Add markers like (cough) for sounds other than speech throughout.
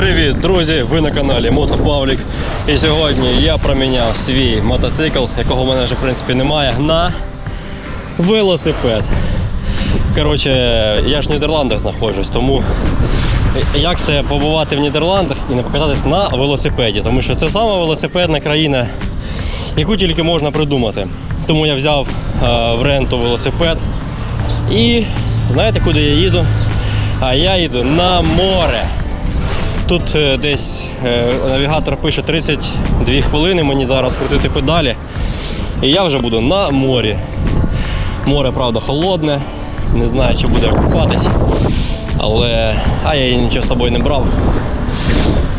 Привіт, друзі! Ви на каналі Мотопавлік. І сьогодні я проміняв свій мотоцикл, якого в мене вже в принципі немає, на велосипед. Коротше, я ж в Нідерландах знаходжусь, тому як це побувати в Нідерландах і не покататись на велосипеді, тому що це сама велосипедна країна, яку тільки можна придумати. Тому я взяв е, в ренту велосипед і знаєте, куди я їду? А я їду на море. Тут е, десь е, навігатор пише 32 хвилини мені зараз крутити педалі. І я вже буду на морі. Море, правда, холодне. Не знаю, чи буде купатись. Але. А я її нічого з собою не брав.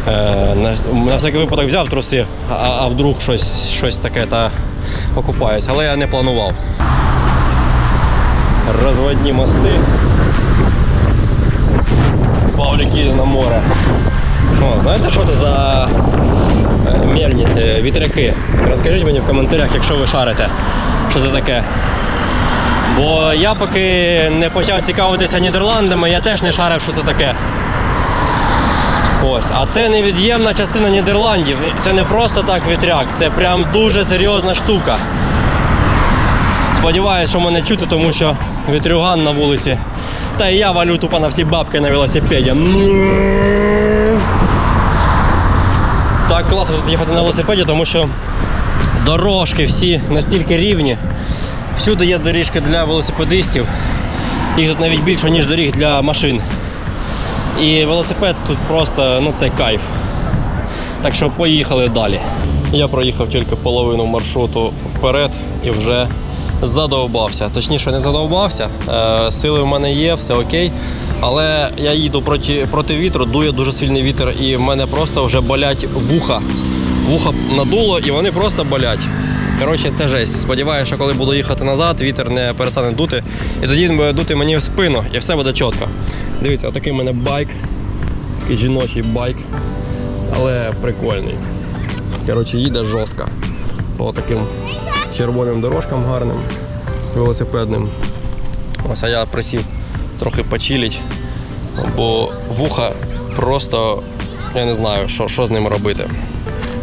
Е, на, на всякий випадок взяв труси, а, а вдруг щось, щось таке та окупаюсь. Але я не планував. Розводні мости. Павлік їде на море. О, знаєте, що це за е, мельниці, вітряки? Розкажіть мені в коментарях, якщо ви шарите, що це таке. Бо я поки не почав цікавитися Нідерландами, я теж не шарив, що це таке. Ось, а це невід'ємна частина Нідерландів. Це не просто так вітряк, це прям дуже серйозна штука. Сподіваюсь, що мене чути, тому що вітрюган на вулиці. Та і я валю тупо на всі бабки на велосипеді. Класно тут їхати на велосипеді, тому що дорожки всі настільки рівні. Всюди є доріжки для велосипедистів. Їх тут навіть більше, ніж доріг для машин. І велосипед тут просто ну це кайф. Так що поїхали далі. Я проїхав тільки половину маршруту вперед і вже задовбався. Точніше, не задовбався. Е, сили в мене є, все окей. Але я їду проти, проти вітру, дує дуже сильний вітер, і в мене просто вже болять вуха. Вуха надуло і вони просто болять. Коротше, це жесть. Сподіваюся, що коли буду їхати назад, вітер не перестане дути. І тоді він буде дути мені в спину, і все буде чітко. Дивіться, отакий в мене байк. Такий жіночий байк. Але прикольний. Коротше, їде жорстко. По таким червоним дорожкам гарним, велосипедним. Ось а я присів трохи почилить, бо вуха просто я не знаю, що, що з ним робити.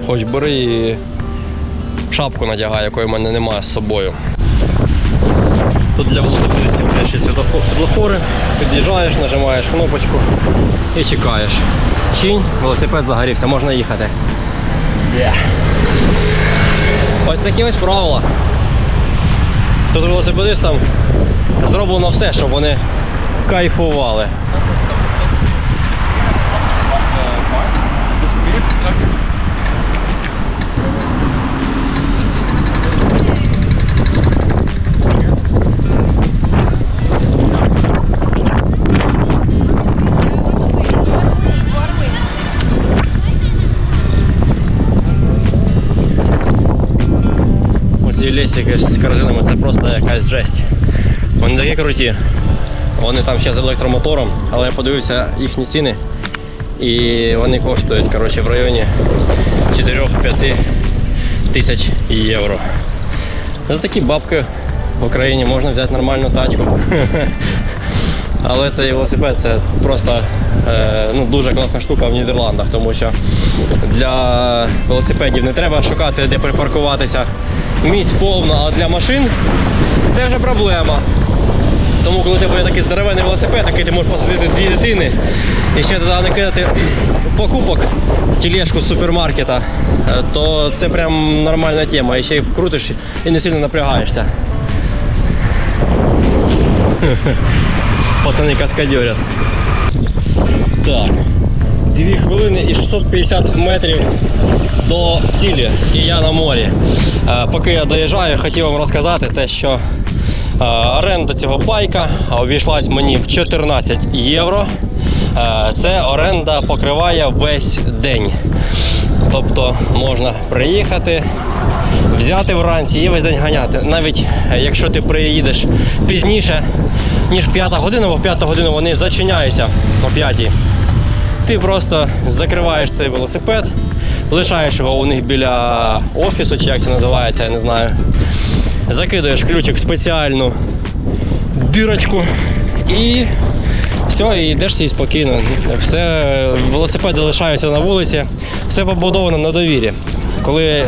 Хоч бери і шапку надягай, якої в мене немає з собою. Тут для велосипедистів є світлофо- світлофори. Під'їжджаєш, нажимаєш кнопочку і чекаєш. Чинь, велосипед загорівся, можна їхати. Yeah. Ось такі ось правила. Тут велосипедистам зроблено все, щоб вони кайфували. Оці лісики з корзинами це просто якась жесть. Вони такі круті. Вони там ще з електромотором, але я подивився їхні ціни. І вони коштують коротше, в районі 4-5 тисяч євро. За такі бабки в Україні можна взяти нормальну тачку. (laughs) Але цей велосипед це просто е, ну, дуже класна штука в Нідерландах, тому що для велосипедів не треба шукати, де припаркуватися. Місць повно, а для машин це вже проблема. Тому коли у тебе є такий здоровенний велосипед, який ти можеш посадити дві дитини і ще туди накидати покупок в тележку з супермаркета, то це прям нормальна тема. І ще й крутиш і не сильно напрягаєшся. Пацани каскадерять. Так. Дві хвилини і 650 метрів до цілі, і я на морі. Е, Поки я доїжджаю, хотів вам розказати те, що оренда цього байка обійшлась мені в 14 євро. Е, Це оренда покриває весь день. Тобто можна приїхати, взяти вранці і весь день ганяти. Навіть е, якщо ти приїдеш пізніше, ніж п'ята година, бо в п'яту годину вони зачиняються о п'ятій. Ти просто закриваєш цей велосипед, лишаєш його у них біля офісу, чи як це називається, я не знаю. Закидуєш ключик в спеціальну дирочку і все і йдеш собі спокійно. Все, велосипеди лишаються на вулиці, все побудовано на довірі. Коли е,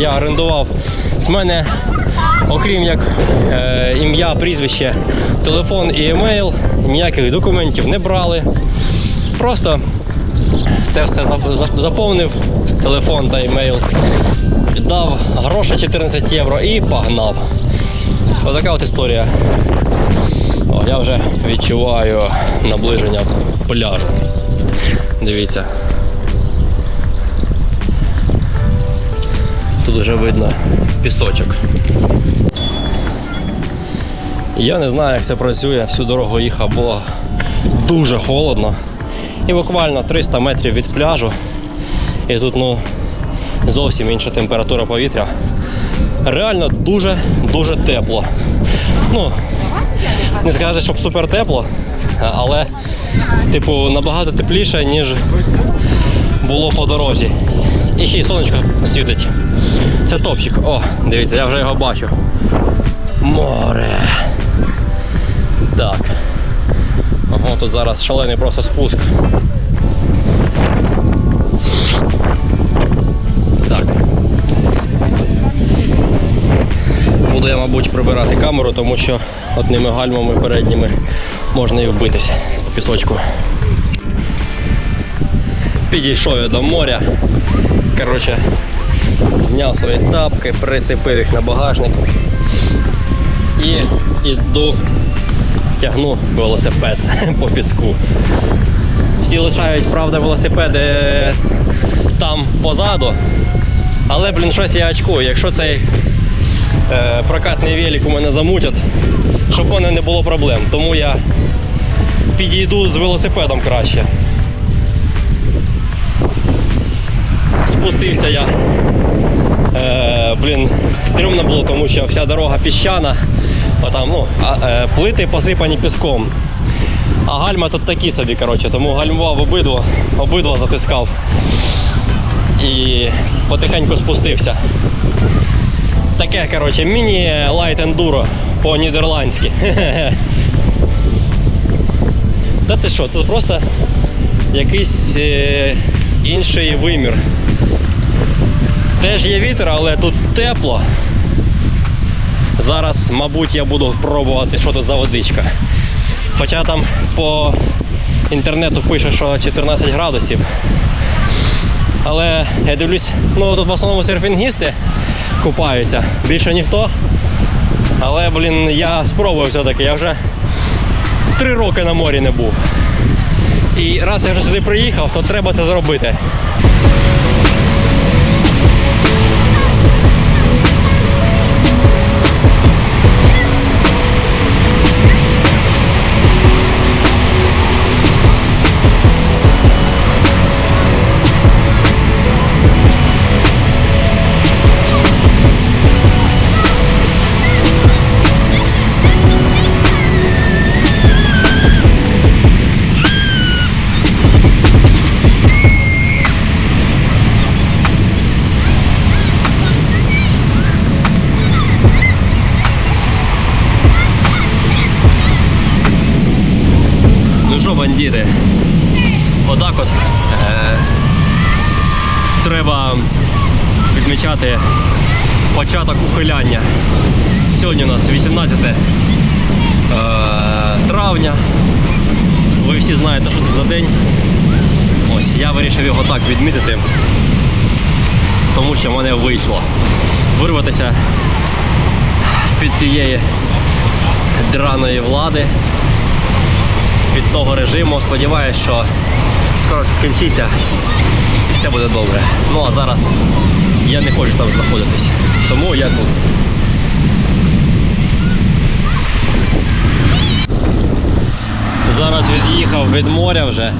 я орендував з мене, окрім як е, ім'я, прізвище, телефон і емейл, ніяких документів не брали. Просто це все зап- зап- заповнив телефон та емейл, віддав гроші 14 євро і погнав. Отака от історія. О, я вже відчуваю наближення пляжу. Дивіться. Тут вже видно пісочок. Я не знаю, як це працює. Всю дорогу їхав, було дуже холодно. І буквально 300 метрів від пляжу. І тут ну, зовсім інша температура повітря. Реально дуже-дуже тепло. Ну, не сказати, щоб супер тепло, але, типу, набагато тепліше, ніж було по дорозі. І ще й сонечко світить. Це топчик. О, дивіться, я вже його бачу. Море. Так. Ого, тут зараз шалений просто спуск. Буду мабуть, прибирати камеру, тому що одними гальмами передніми можна і вбитися по пісочку. Підійшов я до моря. Коротше, зняв свої тапки, прицепив їх на багажник і іду тягну велосипед (laughs) по піску. Всі лишають, правда, велосипеди там позаду. Але, блін, щось я очкую. Якщо цей прокатний велик у мене замутять, щоб у мене не було проблем. Тому я підійду з велосипедом краще. Спустився я. Е, блін, стрімно було, тому що вся дорога піщана. Отам, ну, е, плити посипані піском. А гальма тут такі собі, коротше, тому гальмував обидва, обидва затискав. І потихеньку спустився. Таке, коротше, міні-лайт ендуро по-нідерландськи. (laughs) Та ти що, тут просто якийсь е, інший вимір. Теж є вітер, але тут тепло. Зараз, мабуть, я буду пробувати, що тут за водичка. Хоча там по інтернету пише, що 14 градусів. Але я дивлюсь, ну тут в основному серфінгісти купаються, більше ніхто. Але, блін, я спробую все-таки, я вже три роки на морі не був. І раз я вже сюди приїхав, то треба це зробити. Травня. Ви всі знаєте, що це за день. Ось, я вирішив його так відмітити, тому що в мене вийшло вирватися з-під цієї драної влади з-під того режиму. Сподіваюсь, що скоро це скінчиться і все буде добре. Ну а зараз я не хочу там знаходитись. Тому я тут. Зараз від'їхав від моря вже.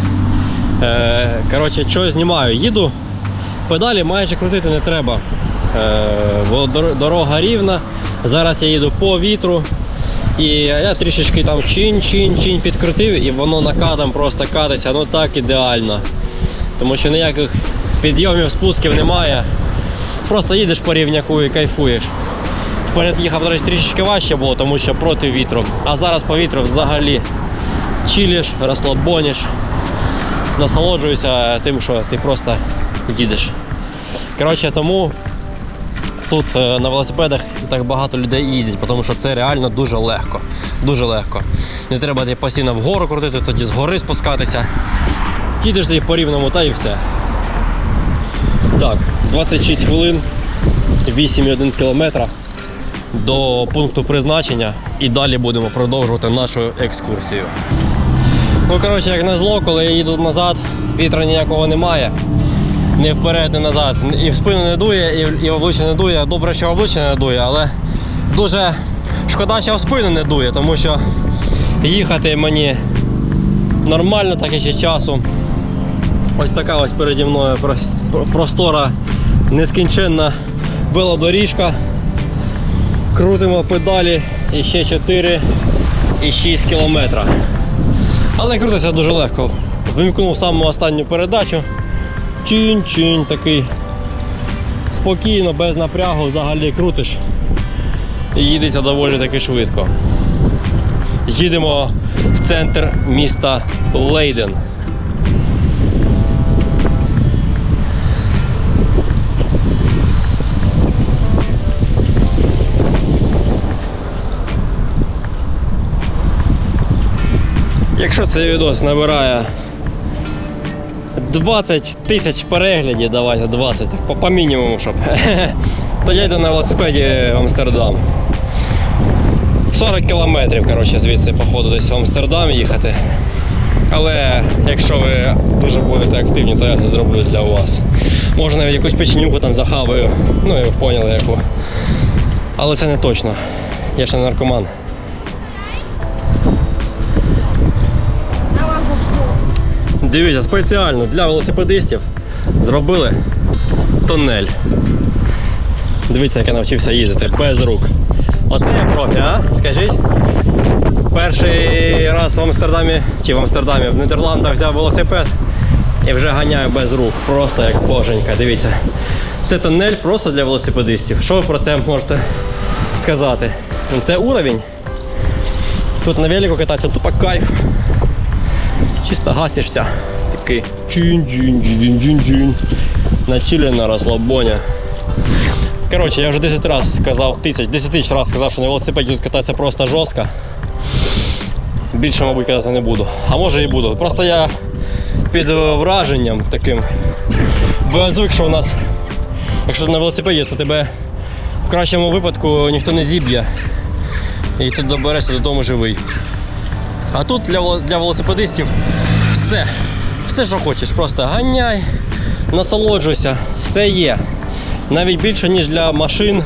Е, коротше, що знімаю? Їду, педалі майже крутити не треба. Е, бо дорога рівна. Зараз я їду по вітру. І я трішечки там чин-чин-чин підкрутив і воно накатом просто катиться, ну так ідеально. Тому що ніяких підйомів, спусків немає. Просто їдеш по рівняку і кайфуєш. Вперед їхав трішечки важче було, тому що проти вітру. А зараз по вітру взагалі чилиш, розслабониш, насолоджуєшся тим, що ти просто їдеш. Коротше, тому тут е, на велосипедах так багато людей їздять, тому що це реально дуже легко. Дуже легко. Не треба постійно вгору крутити, тоді згори спускатися. Їдеш тоді по рівному та і все. Так, 26 хвилин, 8,1 кілометра до пункту призначення і далі будемо продовжувати нашу екскурсію. Ну, коротше, як назло, коли я їду назад, вітра ніякого немає. Ні вперед, ні назад. І в спину не дує, і, і в обличчя не дує. Добре, що в обличчя не дує, але дуже шкода, що в спину не дує, тому що їхати мені нормально, так і ще часу. Ось така ось переді мною простора, нескінченна велодоріжка. Крутимо педалі і ще 4 і 6 кілометра. Але крутиться дуже легко. Вимкнув саму останню передачу. Чинь-чинь такий. Спокійно, без напрягу взагалі крутиш. І їдеться доволі таки швидко. Їдемо в центр міста Лейден. Якщо цей відос набирає 20 тисяч переглядів, давайте 20, по, по мінімуму, щоб. То я йду на велосипеді в Амстердам. 40 кілометрів, коротше, звідси, походу, десь в Амстердам їхати. Але якщо ви дуже будете активні, то я це зроблю для вас. Може навіть якусь печенюку там захаваю. Ну і ви поняли яку. Але це не точно. Я ще наркоман. Дивіться, спеціально для велосипедистів зробили тунель. Дивіться, як я навчився їздити без рук. Оце я профі, а? Скажіть. Перший раз в Амстердамі чи в Амстердамі в Нідерландах взяв велосипед і вже ганяю без рук. Просто як боженька. Дивіться. Це тунель просто для велосипедистів. Що ви про це можете сказати? Це уровень. Тут на велику кататися тупо кайф. Чисто гасишся. Такий чин-чин-чин-чин-чин. На чилі на розслабоні. Коротше, я вже 10 разів сказав, тисяч, 10 тисяч разів сказав, що на велосипеді тут кататися просто жорстко. Більше, мабуть, катати не буду. А може і буду. Просто я під враженням таким. Бо я звик, що у нас, якщо ти на велосипеді, то тебе в кращому випадку ніхто не зіб'є. І ти доберешся додому живий. А тут для, для велосипедистів все. Все, що хочеш, просто ганяй, насолоджуйся, все є. Навіть більше, ніж для машин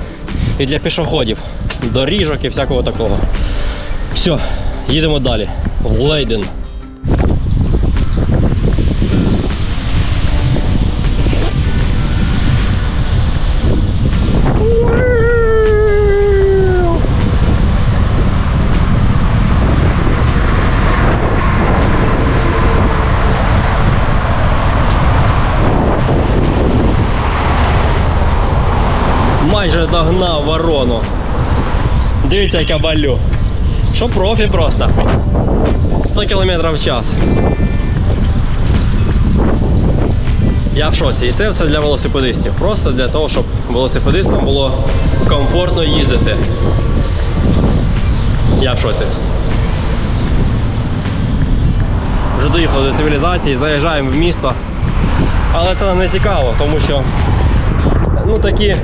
і для пішоходів. Доріжок і всякого такого. Все, їдемо далі. В Лейден. Майже догнав ворону. Дивіться, як я балю. Що профі просто. 100 км в час. Я в шоці. І це все для велосипедистів. Просто для того, щоб велосипедистам було комфортно їздити. Я в шоці. Вже доїхали до цивілізації, заїжджаємо в місто. Але це нам не цікаво, тому що ну, такі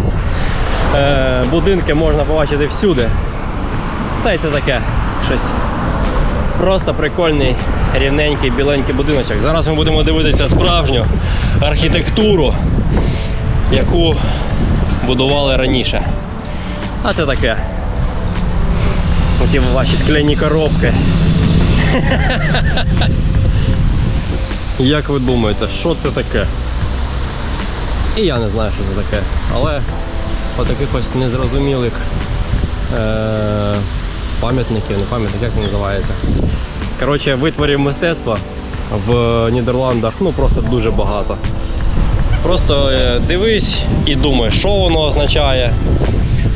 будинки можна побачити всюди. Та й це таке щось просто прикольний, рівненький, біленький будиночок. Зараз ми будемо дивитися справжню архітектуру, яку будували раніше. А це таке. Оці ваші скляні коробки. Як ви думаєте, що це таке? І я не знаю, що це таке. Але по таких ось незрозумілих е- пам'ятників, не пам'ятник, як це називається. Коротше, витворів мистецтва в Нідерландах ну просто дуже багато. Просто е, дивись і думай, що воно означає,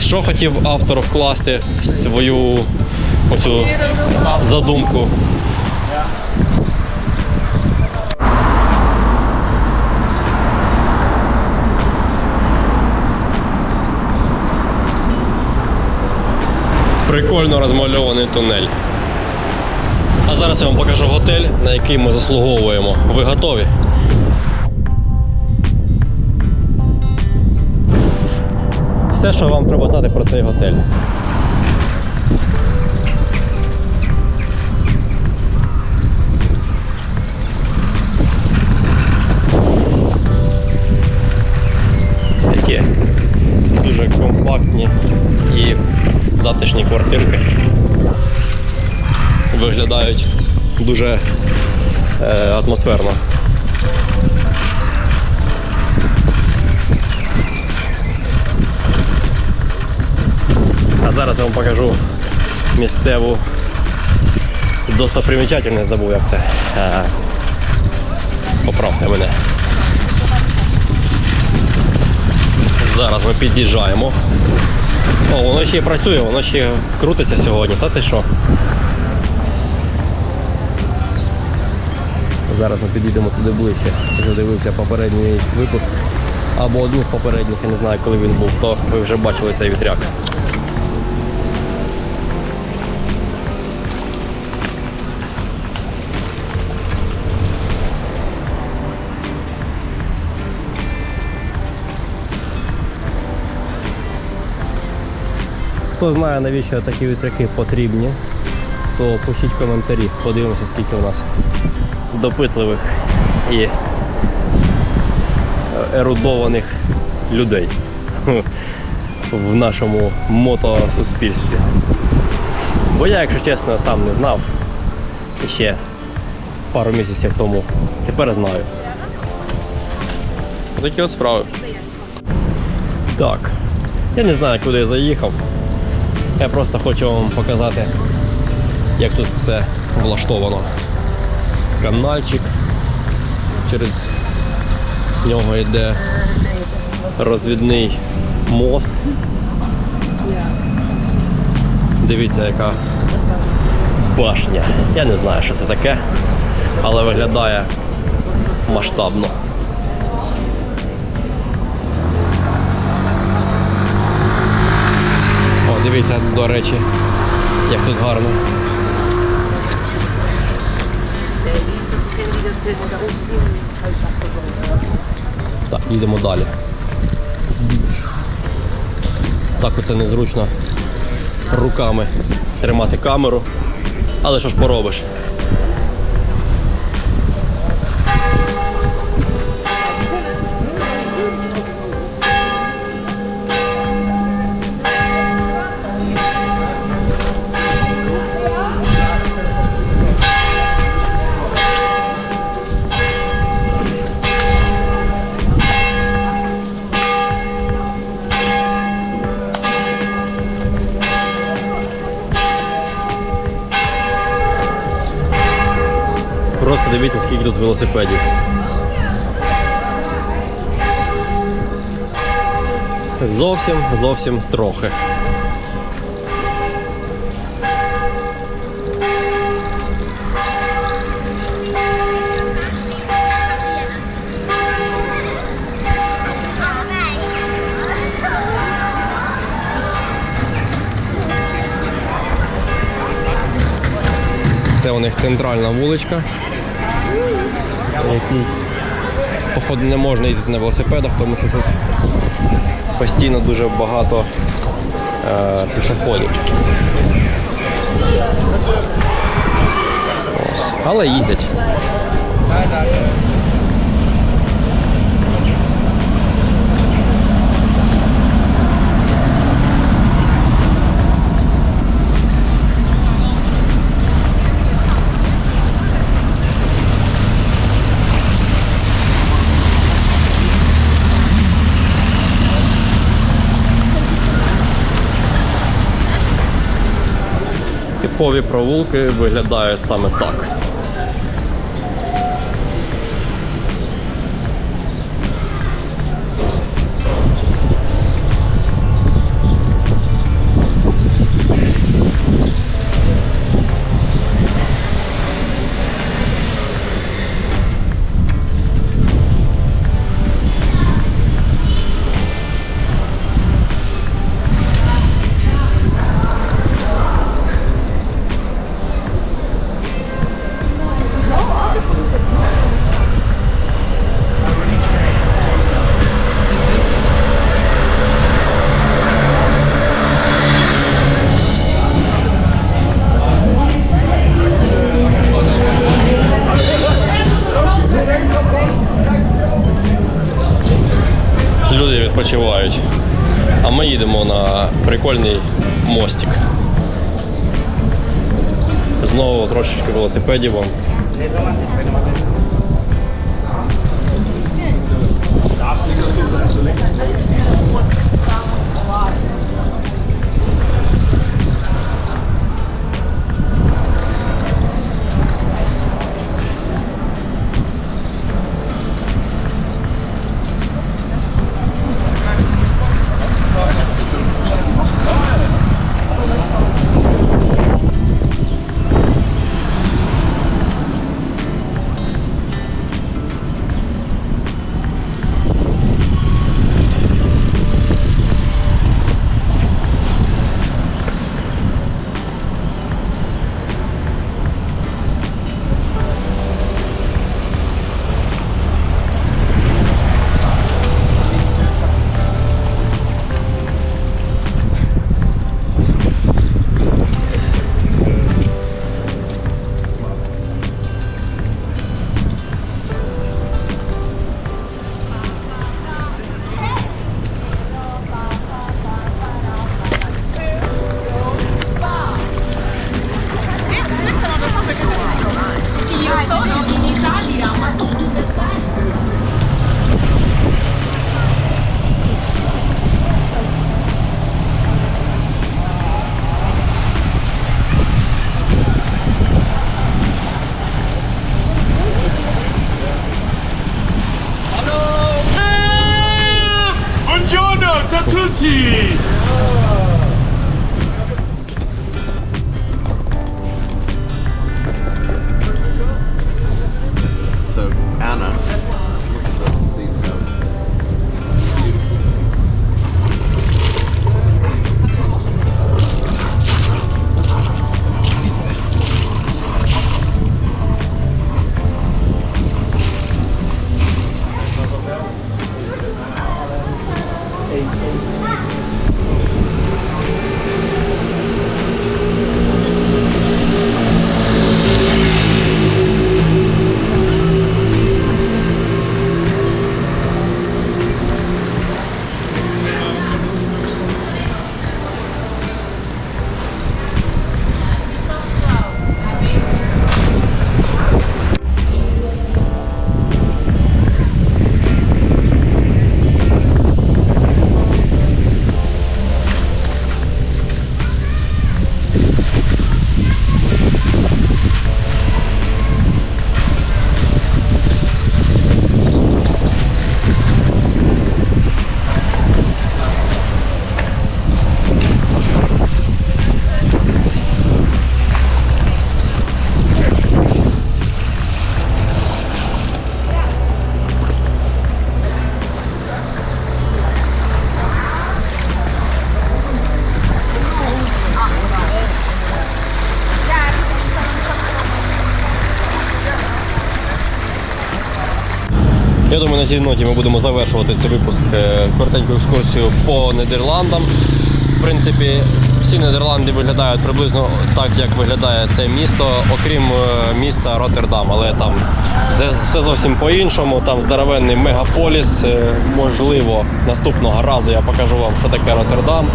що хотів автор вкласти в свою оцю задумку. Прикольно розмальований тунель. А зараз я вам покажу готель, на який ми заслуговуємо. Ви готові? Все, що вам треба знати про цей готель. Дуже е, атмосферно. А зараз я вам покажу місцеву достопримічательність, забув як це. Е, поправте мене. Зараз ми під'їжджаємо. О, воно ще працює, воно ще крутиться сьогодні. Та ти що? Зараз ми підійдемо туди ближче. Хто дивився попередній випуск. Або один з попередніх, я не знаю, коли він був, то ви вже бачили цей вітряк. Хто знає, навіщо такі вітряки потрібні, то пишіть в коментарі, подивимося, скільки у нас допитливих і ерудованих людей (laughs) в нашому мотосуспільстві. Бо я, якщо чесно, сам не знав ще пару місяців тому. Тепер знаю. Такі от справи. Так. Я не знаю, куди я заїхав. Я просто хочу вам показати, як тут все влаштовано. Канальчик. Через нього йде розвідний мост. Дивіться, яка башня. Я не знаю, що це таке, але виглядає масштабно. О, дивіться, до речі, як тут гарно. Так, їдемо далі. Так оце незручно руками тримати камеру. Але що ж поробиш? Дивіться, скільки тут велосипедів. Зовсім, зовсім трохи. Це у них центральна вуличка, на походу не можна їздити на велосипедах, тому що тут постійно дуже багато е, пішоходів. Але їздять. Типові провулки виглядають саме так. Велосипедів вам. На цій ноті ми будемо завершувати цей випуск е, коротеньку екскурсію по Нідерландам. В принципі, всі Нідерланди виглядають приблизно так, як виглядає це місто, окрім е, міста Роттердам. Але там все, зовсім по-іншому. Там здоровенний мегаполіс. Е, Можливо, наступного разу я покажу вам, що таке Роттердам.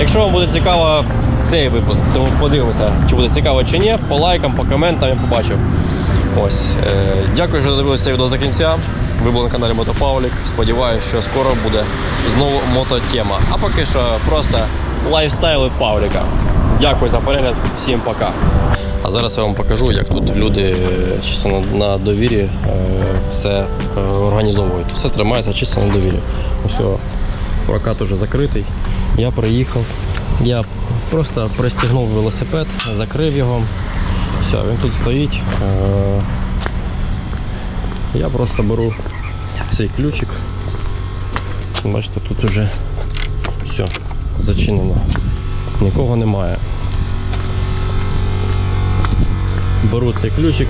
Якщо вам буде цікаво цей випуск, тому подивимося, чи буде цікаво чи ні. По лайкам, по коментам я побачив. Ось. Дякую, що додивилися відео до кінця. Ви були на каналі Мотопавлік. Сподіваюся, що скоро буде знову мототема. А поки що просто лайфстайл від Павліка. Дякую за перегляд, всім пока. А зараз я вам покажу, як тут люди е, чисто на, довірі е, все е, організовують. Все тримається чисто на довірі. О, прокат уже закритий. Я приїхав. Я просто пристігнув велосипед, закрив його. Все, він тут стоїть. Я просто беру цей ключик. Бачите, тут уже все зачинено. Нікого немає. Беру цей ключик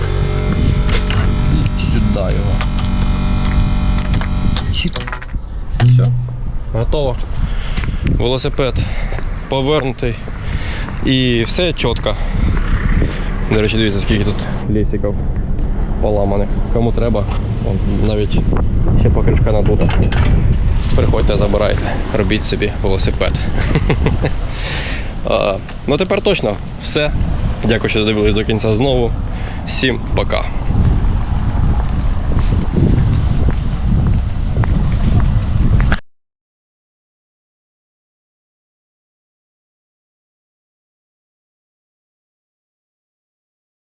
і сюди його. Чик. Все. Готово. Велосипед повернутий. І все чітко. До речі, дивіться, скільки тут лісиків поламаних. Кому треба, навіть ще покришка надута. приходьте, забирайте, робіть собі велосипед. (laughs) Ну тепер точно все. Дякую, що додивились до кінця знову. Всім пока.